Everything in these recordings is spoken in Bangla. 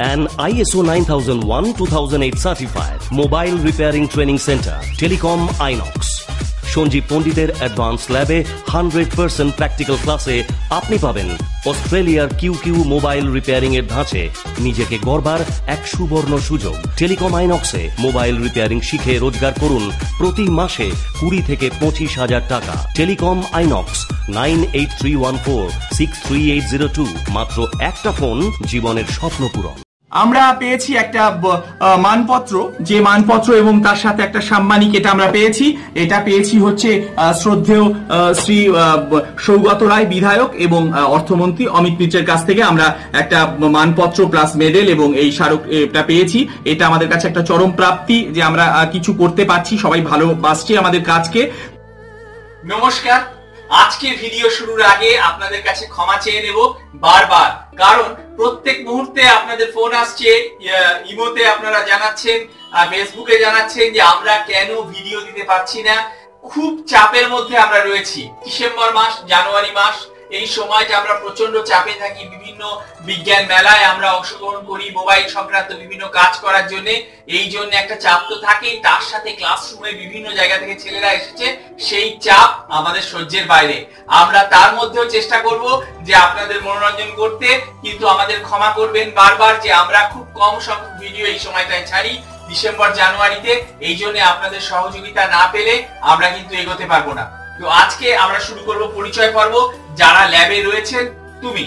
An ISO 9001-2008 certified mobile repairing training center, Telecom Inox. Sanjeev পণ্ডিতের অ্যাডভান্স ল্যাবে হান্ড্রেড পার্সেন্ট প্র্যাকটিক্যাল ক্লাসে আপনি পাবেন অস্ট্রেলিয়ার কিউ কিউ মোবাইল রিপেয়ারিং এর ধাঁচে। নিজেকে গড়বার এক সুবর্ণ সুযোগ। টেলিকম আইনক্সে মোবাইল রিপেয়ারিং শিখে রোজগার করুন প্রতি মাসে কুড়ি থেকে পঁচিশ হাজার টাকা। Telecom INOX nine eight three one four six three eight zero two মাত্র একটা ফোন জীবনের স্বপ্ন পূরণ। আমরা পেয়েছি একটা মানপত্র। যে মানপত্র এবং তার সাথে একটা সাম্মানিক এটা আমরা পেয়েছি। এটা পেয়েছি হচ্ছে শ্রদ্ধেয় শ্রী সৌগত রায়, বিধায়ক এবং অর্থমন্ত্রী অমিত মিত্রের কাছ থেকে আমরা একটা মানপত্র প্লাস মেডেল এবং এই স্মারক এটা পেয়েছি। এটা আমাদের কাছে একটা চরম প্রাপ্তি যে আমরা কিছু করতে পারছি। সবাই ভালোবাসছি আমাদের কাজকে। নমস্কার। আজকের ভিডিও শুরুর আগে আপনাদের কাছে ক্ষমা চেয়ে নেব বারবার। কারণ প্রত্যেক মুহূর্তে আপনাদের ফোন আসছে ইমোতে আপনারা জানাচ্ছেন ফেসবুকে জানাচ্ছেন যে আমরা কেন ভিডিও দিতে পারছি না। খুব চাপের মধ্যে আমরা রয়েছি। ডিসেম্বর মাস, জানুয়ারি মাস এই সময়টা আমরা প্রচণ্ড চাপে থাকি, বিভিন্ন বিজ্ঞান মেলায় আমরা অংশগ্রহণ করি, মোবাইল সংক্রান্ত বিভিন্ন কাজ করার জন্য। এই জন্য একটা চাপ তো থাকেই, তার সাথে ক্লাসরুমে বিভিন্ন জায়গা থেকে ছেলেরা এসেছে, সেই চাপ আমাদের সহ্যের বাইরে। আমরা তার মধ্যেও চেষ্টা করব যে আপনাদের মনোরঞ্জন করতে, কিন্তু আমাদের ক্ষমা করবেন বারবার যে আমরা খুব কম সংখ্যক ভিডিও এই সময়টায় ছাড়ি, ডিসেম্বর, জানুয়ারিতে। এই জন্য আপনাদের সহযোগিতা না পেলে আমরা কিন্তু এগোতে পারব না। তো আজকে আমরা শুরু করব পরিচয় পর্ব। যারা ল্যাবে রয়েছে তুমি।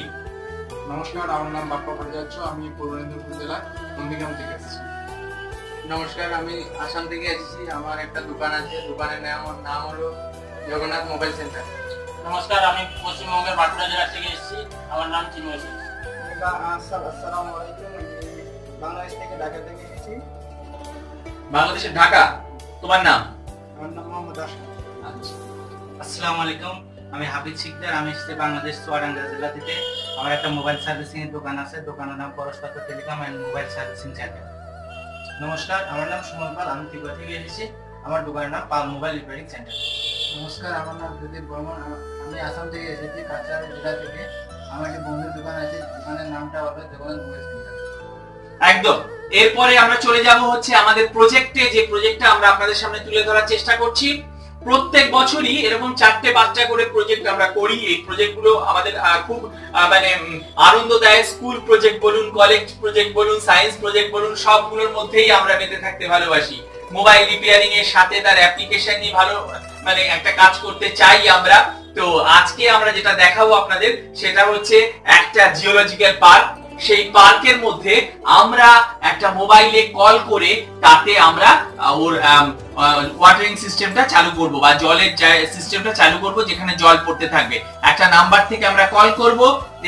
নমস্কার আমার নাম বাপ্পা ভট্টাচার্য আমি পূর্ব মেদিনীপুর জেলার নন্দীগ্রাম থেকে এসেছি। নমস্কার আমি আসাম থেকে এসেছি। আমার একটা দোকান আছে দোকানের নাম নাম হলো জগন্নাথ মোবাইল সেন্টার। নমস্কার আমি পশ্চিমবঙ্গের বাঁকুড়া জেলা থেকে এসেছি। আমার নাম চিন্ময় সিং আসসালামু আলাইকুম। বাংলাদেশ থেকে ঢাকা থেকে এসেছি। বাংলাদেশের ঢাকা তোমার নাম? আমার নাম মোহাম্মদ আশরাফ। আচ্ছা। আসসালামু আলাইকুম। আমি হাফিজ শিকদার আমি এসেছি বাংলাদেশ চুয়াডাঙ্গা জেলা থেকে আমার একটা মোবাইল সার্ভিসিং এর দোকান আছে দোকানের নাম Parashpatra telecom and mobile servicing center নমস্কার আমার নাম সুমন পাল আমি ত্রিপুরা থেকে এসেছি। আমার দোকানের নাম পাল মোবাইল রিপেয়ারিং সেন্টার। নমস্কার আমার নাম প্রদীপ বর্মন। আমি আসাম থেকে এসেছি কাছাড় জেলা থেকে। আমার একটি বন্ধুর দোকান আছে দোকানের নামটা হবে সেন্টার। একদম। এরপরে আমরা চলে যাব হচ্ছে আমাদের প্রজেক্টে যে প্রজেক্টটা আমরা আপনাদের সামনে তুলে ধরার চেষ্টা করছি প্রত্যেক বছরই এরকম চারটে পাঁচটা করে প্রজেক্ট আমরা করি। এই প্রজেক্টগুলো আমাদের খুব মানে আনন্দ দেয় স্কুল প্রজেক্ট বলুন কলেজ প্রজেক্ট বলুন সায়েন্স প্রজেক্ট বলুন, সবগুলোর মধ্যেই আমরা মেতে থাকতে ভালোবাসি। মোবাইল রিপেয়ারিং এর সাথে তার অ্যাপ্লিকেশন নিয়ে ভালো মানে একটা কাজ করতে চাই আমরা। তো আজকে আমরা যেটা দেখাবো আপনাদের, সেটা হচ্ছে একটা জিওলজিক্যাল পার্ক সেই পার্কের মধ্যে আমরা একটা মোবাইলে কল করে তাতে আমরা ওর ওয়াটারিং সিস্টেমটা চালু করব বা জলের সিস্টেমটা চালু করব যেখানে জল পড়তে থাকবে। একটা নাম্বার থেকে আমরা কল করব।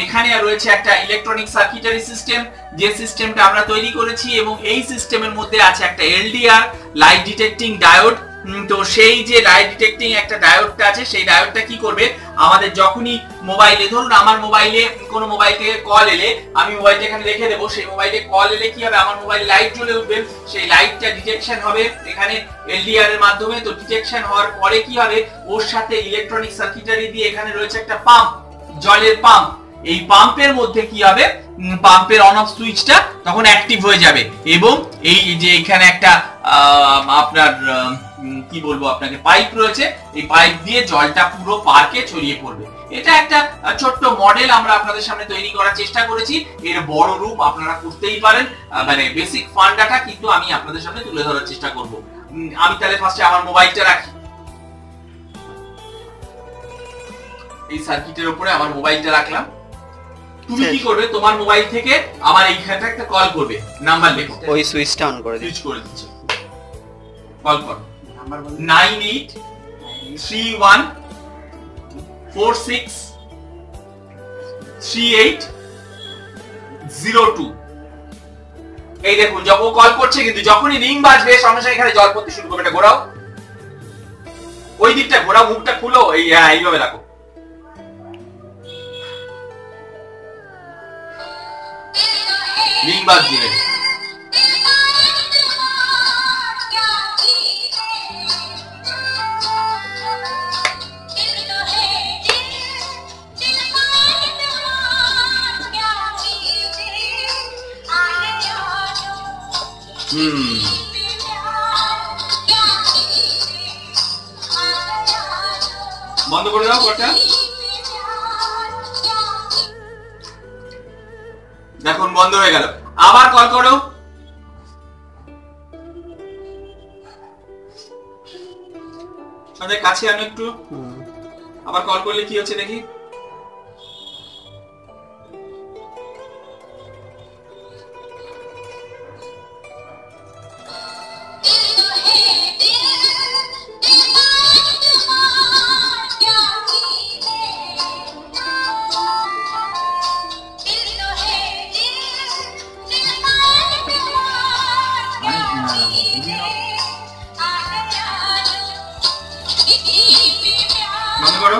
এখানে রয়েছে একটা ইলেকট্রনিক সার্কিটারি সিস্টেম যে সিস্টেমটা আমরা তৈরি করেছি এবং এই সিস্টেমের মধ্যে আছে একটা এলডিআর লাইট ডিটেক্টিং ডায়োড তো সেই যে লাইট ডিটেক্টিং একটা ডায়োডটা আছে, সেই ডায়োডটা কি করবে? আমাদের যখনই মোবাইলে ধরুন আমার মোবাইলে কোনো মোবাইল থেকে কল এলে, আমি মোবাইলটা এখানে রেখে দেবো, সেই মোবাইলে কল এলে কি হবে? আমার মোবাইল লাইট জ্বলে উঠবে। সেই লাইটটা ডিটেকশন হবে এখানে এলডিআর এর মাধ্যমে। তো ডিটেকশন হওয়ার পরে কি হবে? ওর সাথে ইলেকট্রনিক সার্কিটারি দিয়ে এখানে রয়েছে একটা পাম্প জলের পাম্প এই পাম্পের মধ্যে কি হবে? পাম্পের অন অফ সুইচটা তখন অ্যাক্টিভ হয়ে যাবে। এবং এই যে এখানে একটা আপনার কি বলব আপনাকে পাইপ রয়েছে এই পাইপ দিয়ে জলটা পুরো পার্কে ছড়িয়ে পড়বে। এটা একটা ছোট্ট মডেল আমরা আপনাদের সামনে তৈরি করার চেষ্টা করেছি। এর বড় রূপ আপনারা করতেই পারেন। মানে বেসিক ফান্ডাটা কিন্তু আমি আপনাদের সামনে তুলে ধরার চেষ্টা করব। আমি তাহলে ফার্স্টে আমার মোবাইলটা রাখি। এই সার্কিটের উপরে আমার মোবাইলটা রাখলাম। তুমি কি করবে তোমার মোবাইল থেকে আমার এইখানটা একটা কল করবে। নাম্বার লেখো। ওই সুইচটা অন করে দিই সুইচ করে দিচ্ছি। কল কর। নাইন এইট থ্রি এই দেখুন, যখন কল করছে কিন্তু যখনই রিং বাজবে, সঙ্গে সঙ্গে এখানে জল পড়তে শুরু করবে। এটা ঘোরাও। ওই দিকটা ঘোরাও, মুখটা খুলো। এই হ্যাঁ এইভাবে রাখো রিং বাজছে হুম বন্ধ করে দাও কলটা দেখুন বন্ধ হয়ে গেল। আবার কল করো। কাছে আনো একটু। আবার কল করলে কি হচ্ছে দেখি? বন্ধ করো?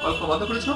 কল বন্ধ করেছ?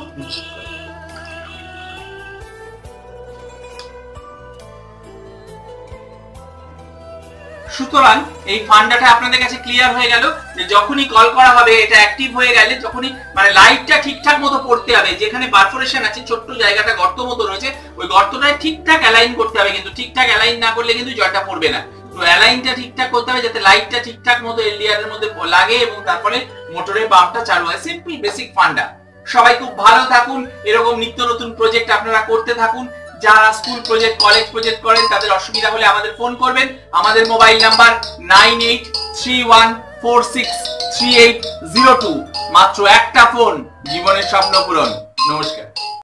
সুতরাং এই ফান্ডাটা আপনাদের কাছে ক্লিয়ার হয়ে গেল যে যখনই কল করা হবে, এটা অ্যাক্টিভ হয়ে গেলে যখনই মানে লাইটটা ঠিকঠাক মতো পড়তে হবে, যেখানে পারফোরেশন আছে, ছোট্ট জায়গাটা গর্ত মতো রয়েছে, ওই গর্তটায় ঠিকঠাক অ্যালাইন করতে হবে কিন্তু, ঠিকঠাক অ্যালাইন না করলে কিন্তু জলটা পড়বে না। তো অ্যালাইনটা ঠিকঠাক করতে হবে যাতে লাইটটা ঠিকঠাক মতো এলডিআর এর মধ্যে লাগে এবং তারপরে মোটরের পাম্পটা চালু হয় সিম্পল বেসিক ফান্ডা সবাই খুব ভালো থাকুন, এরকম নিত্য নতুন প্রজেক্ট আপনারা করতে থাকুন। যারা স্কুল প্রজেক্ট কলেজ প্রজেক্ট করেন, তাদের অসুবিধা হলে আমাদের ফোন করবেন। আমাদের mobile number nine eight three one four six three eight zero two মাত্র একটা ফোন জীবনের স্বপ্ন পূরণ। নমস্কার।